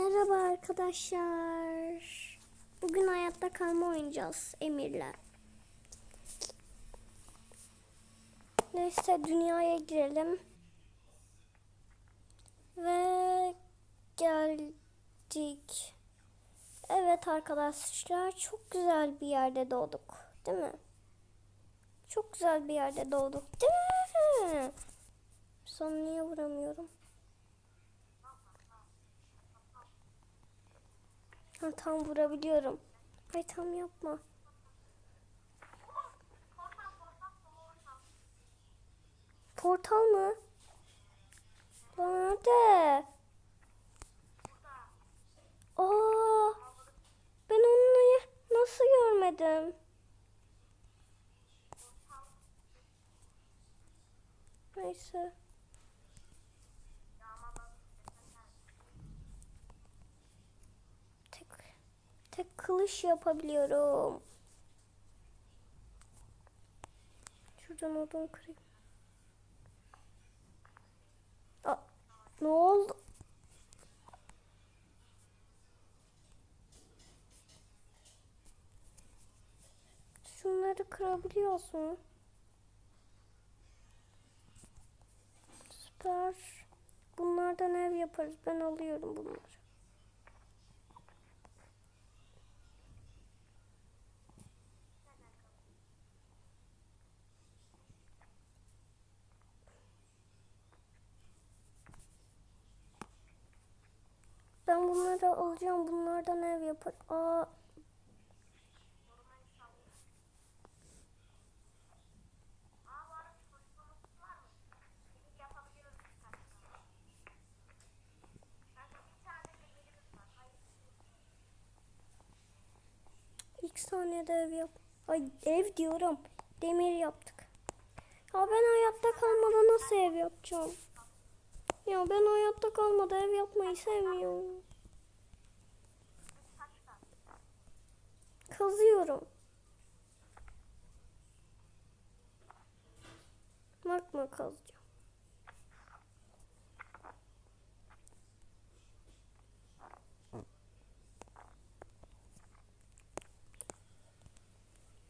Merhaba arkadaşlar. Bugün hayatta kalma oynayacağız Emir'le. Neyse dünyaya girelim. Ve geldik. Evet arkadaşlar çok güzel bir yerde doğduk. Değil mi? Çok güzel bir yerde doğduk. Değil mi? Son niye vuramıyorum? Ha, tam vurabiliyorum. Ay tam yapma. Portal mı? Lan Nerede? Aa, ben onu nasıl görmedim? Neyse. Tek kılıç yapabiliyorum. Şuradan odun kırayım. Aa, ne oldu? Şunları kırabiliyorsun. Süper. Bunlardan ev yaparız. Ben alıyorum bunları. Ben bunları alacağım. Bunlardan ev yapar. Aa. İlk saniyede ev yap. Ay ev diyorum. Demir yaptık. Ya ben hayatta kalmadan nasıl ev yapacağım? Ya ben hayatta kalmadan ev yapmayı sevmiyorum. Kazıyorum. Magma kazacağım.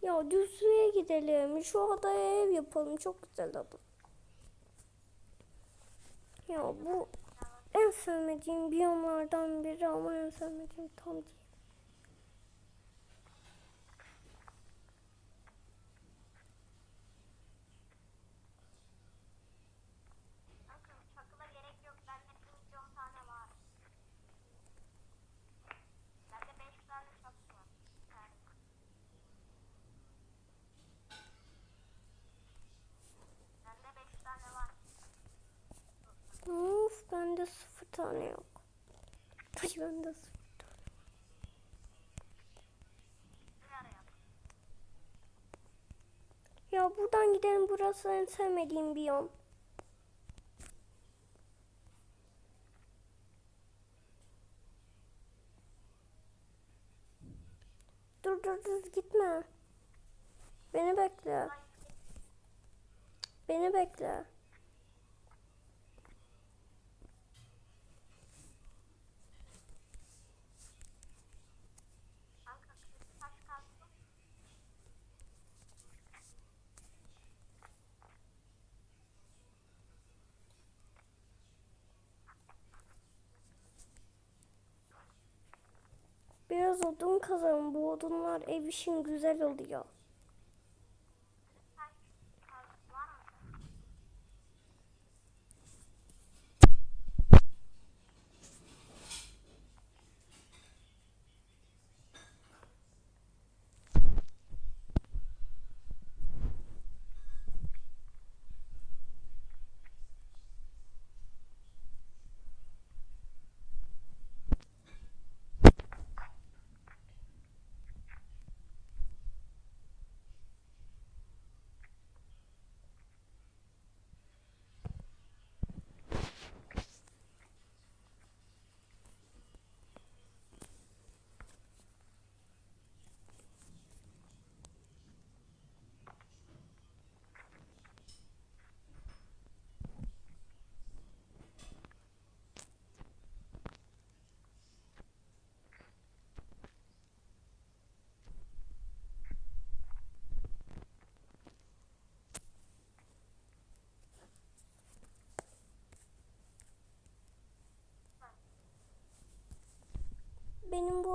Ya düzlüğe gidelim. Şu adaya ev yapalım. Çok güzel ada. Ya bu en sevmediğim biyomlardan biri ama en sevmediğim tam değil. Bakın çakıla gerek yok. Bende bir milyon tane var. Bende beş tane çakı var. Bir tane. Bende beş tane var. Of bende sıfır tane yok. Ay bende sıfır. Araya. Ya buradan gidelim. Burası en sevmediğim biyom. Dur dur dur gitme. Beni bekle. Beni bekle. Biraz odun kazalım. Bu odunlar ev için güzel oluyor.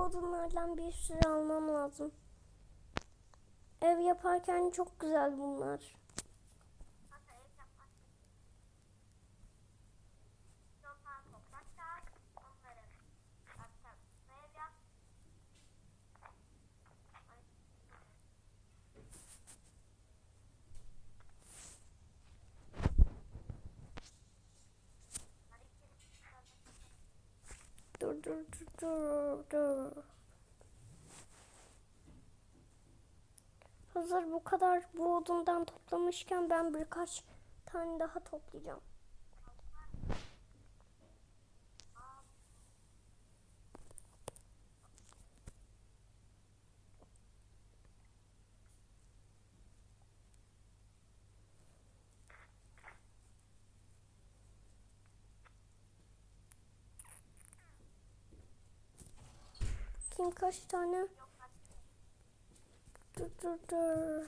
Odunlardan bir sürü almam lazım. Ev yaparken çok güzel bunlar. Kanka ev yapmak. Milyon tane toprak çağır. Onları atacağım. Ev yap. Ay. Hadi gidelim. Dur dur dur dur dur. Hazır bu kadar bu odundan toplamışken ben birkaç tane daha toplayacağım. Kim kaç tane? Dur dur dur.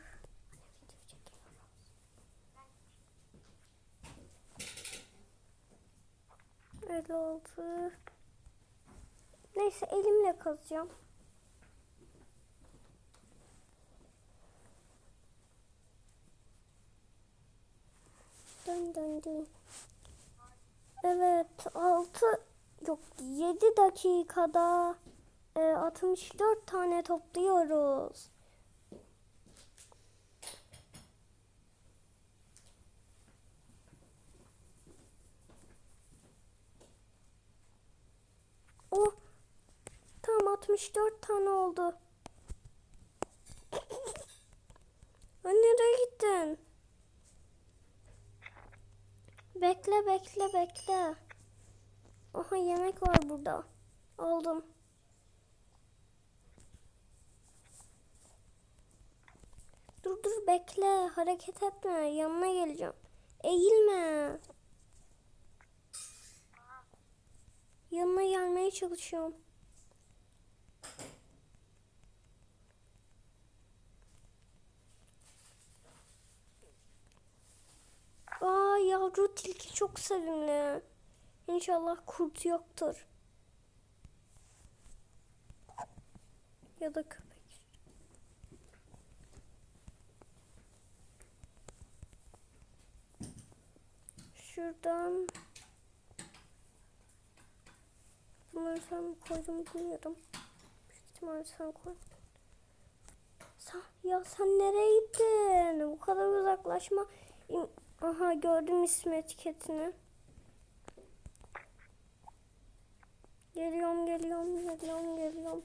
Elli altı. Neyse elimle kazacağım. Dön dön dön. Evet 6 yok 7 dakikada e, 64 tane topluyoruz. Oh tam 64 tane oldu. Ay, Nereye gittin? Bekle bekle bekle. Aha yemek var burada. Aldım. Dur bekle. Hareket etme. Yanına geleceğim. Eğilme. Yanına gelmeye çalışıyorum. Aa yavru tilki çok sevimli. İnşallah kurt yoktur. Ya da köpek. Şuradan Bunları sen koydum bilmiyorum. Büyük ihtimalle sen koy. Sen, ya sen nereye gittin? Bu kadar uzaklaşma. Aha gördüm ismi etiketini. Geliyorum geliyorum geliyorum geliyorum.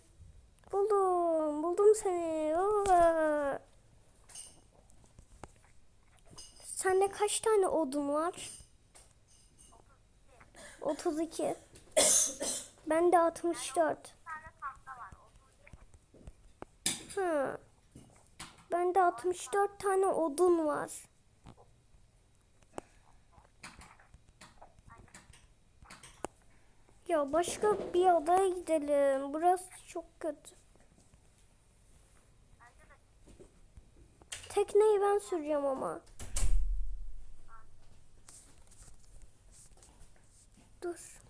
Buldum buldum seni. Oo. Sende kaç tane odun var? 32. Ben de 64. Bir tane tahta var. Otuz Ha. Bende 64 tane odun var. Ya başka bir adaya gidelim. Burası çok kötü. De Tekneyi ben süreceğim ama. Dur.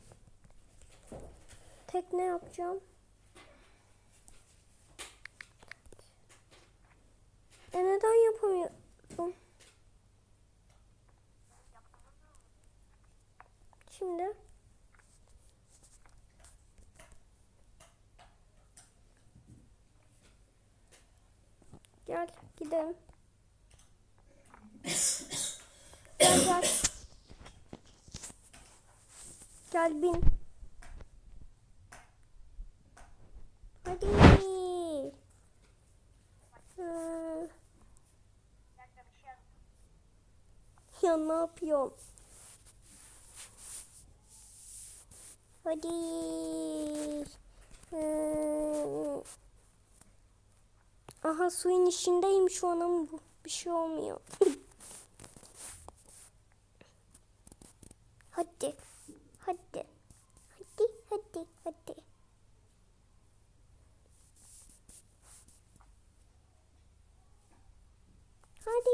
Tekne yapacağım. E neden yapamıyorum? Şimdi. Gel gidelim. Gel. Gel bin. Hadi. Yap. ya ne yapıyorum? Hadi. Aha suyun içindeyim şu an ama bir şey olmuyor. hadi. Hadi. Hadi hadi hadi. Hadi.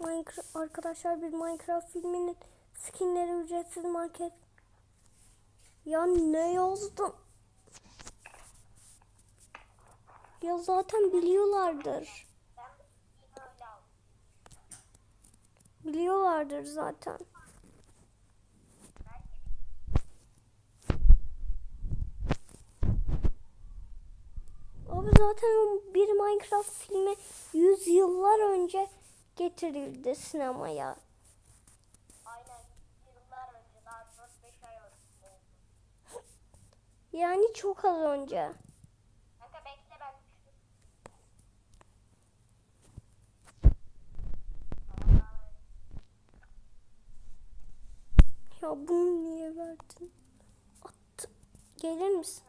Minecraft, arkadaşlar bir Minecraft filminin skinleri ücretsiz market Ya ne yazdım? Ya zaten biliyorlardır. Biliyorlardır zaten. Abi zaten bir Minecraft filmi yüz yıllar önce getirildi sinemaya. aynen yıllar önce daha 4-5 ay oldu. Yani çok az önce. Kanka bekle ben düştüm. Ya bunu niye verdin? Attı. Gelir misin?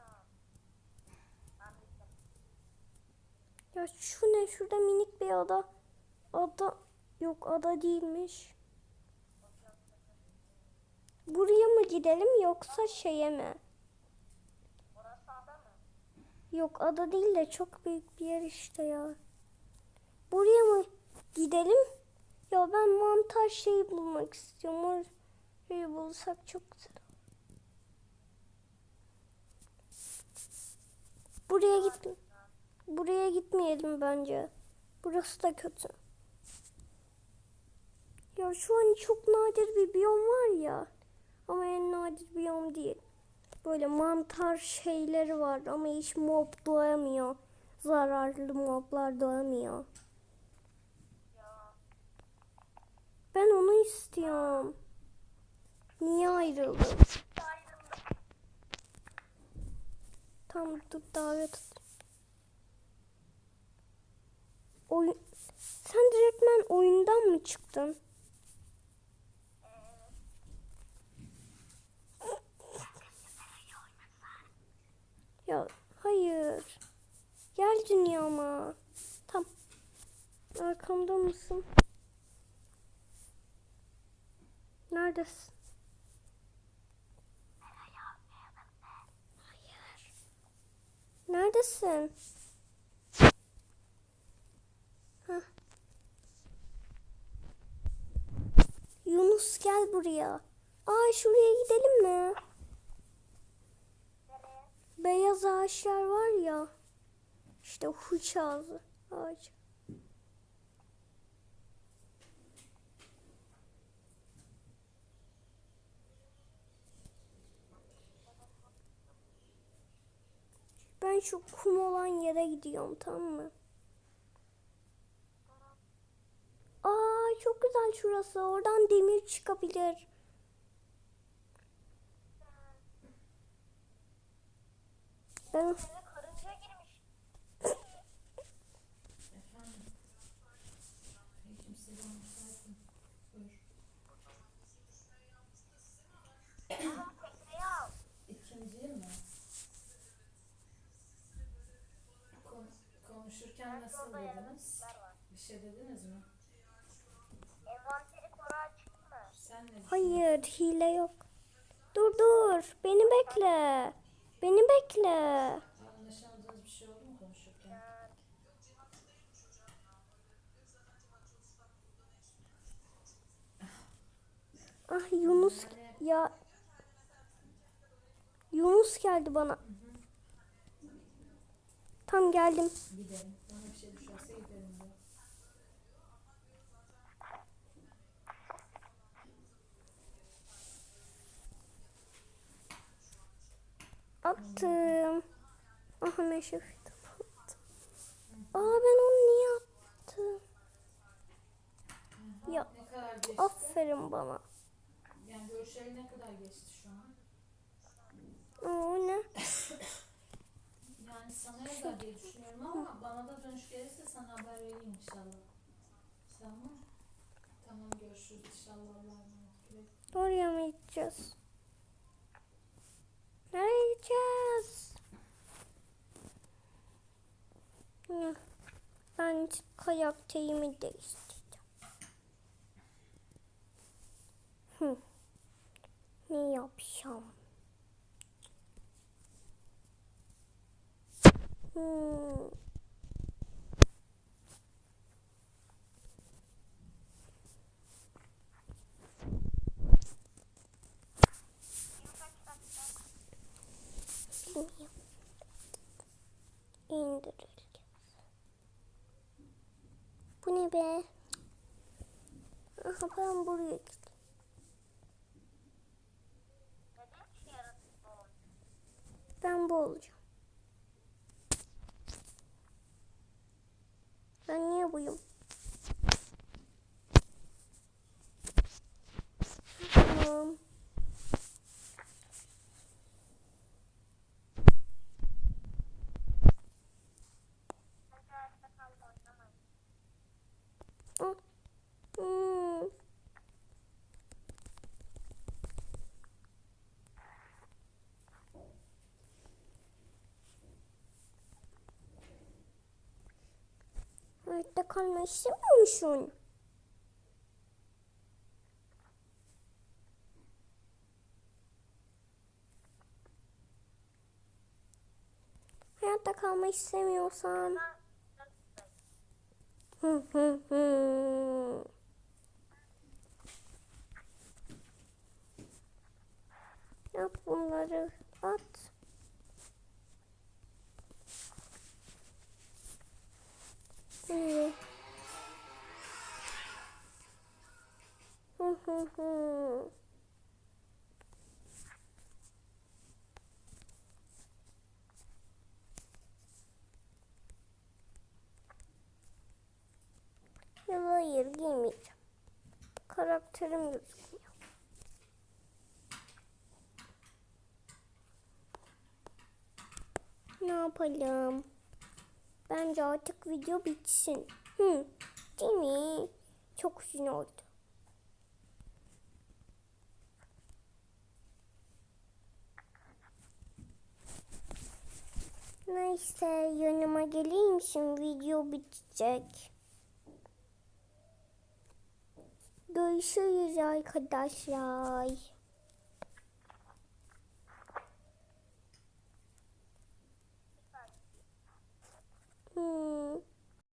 Ya şu ne? Şurada minik bir ada. Ada yok ada değilmiş. Buraya mı gidelim yoksa şeye mi? Yok ada değil de çok büyük bir yer işte ya. Buraya mı gidelim? Ya ben mantar şeyi bulmak istiyorum. Orayı bulsak çok güzel. Buraya git. Buraya gitmeyelim bence. Burası da kötü. Ya şu an çok nadir bir biyom var ya. Ama en nadir biyom değil. Böyle mantar şeyleri var ama hiç mob doğamıyor. Zararlı moblar doğamıyor. Ben onu istiyorum. Niye ayrıldın? Tam dur davet at. Oyun... Sen direktmen oyundan mı çıktın? Ya hayır. Gel dünyama. Tam. Arkamda mısın? Neredesin? Neredesin? Hah. Yunus gel buraya. Aa şuraya gidelim mi? Beyaz ağaçlar var ya. İşte huç ağzı ağacı. Ben şu kum olan yere gidiyorum tamam mı? Aa çok güzel şurası. Oradan demir çıkabilir. Kon- konuşurken nasıl dediniz? Bir şey dediniz mi? Envanteri koru mı? Sen ne? Hayır, hile yok. Dur dur, beni bekle. Beni bekle. Ah Yunus ya Yunus geldi bana. Tam geldim. Gidelim. Bana bir şey düşerse gidelim de. Attım. Aha meşe fidanı attım. Aa ben onu niye attım? Ya? Aferin bana. Yani görüşeli ne kadar geçti şu an? O ne? Yani sana yazar diye düşünüyorum ama bana da dönüş gelirse sana haber vereyim inşallah. Tamam. Tamam görüşürüz inşallah. Oraya mı gideceğiz? Nereye gideceğiz? Ben kayak teyimi değiştireceğim. Hı. Ne yapacağım? Hmm. indirildi. Bu ne be? Aha ben buraya gittim. Ben bu olacağım. Ben niye buyum? Tamam. Hayatta kalmak istemiyor? Hayatta kalmak istemiyorsan. Hı hı hı. Yap bunları at. İyi. Ya hayır giymeyeceğim. Karakterim gözükmüyor. Ne yapalım? Bence artık video bitsin. Hı, değil mi? Çok uzun oldu. Neyse yanıma geleyim şimdi video bitecek. Görüşürüz arkadaşlar. Hmm.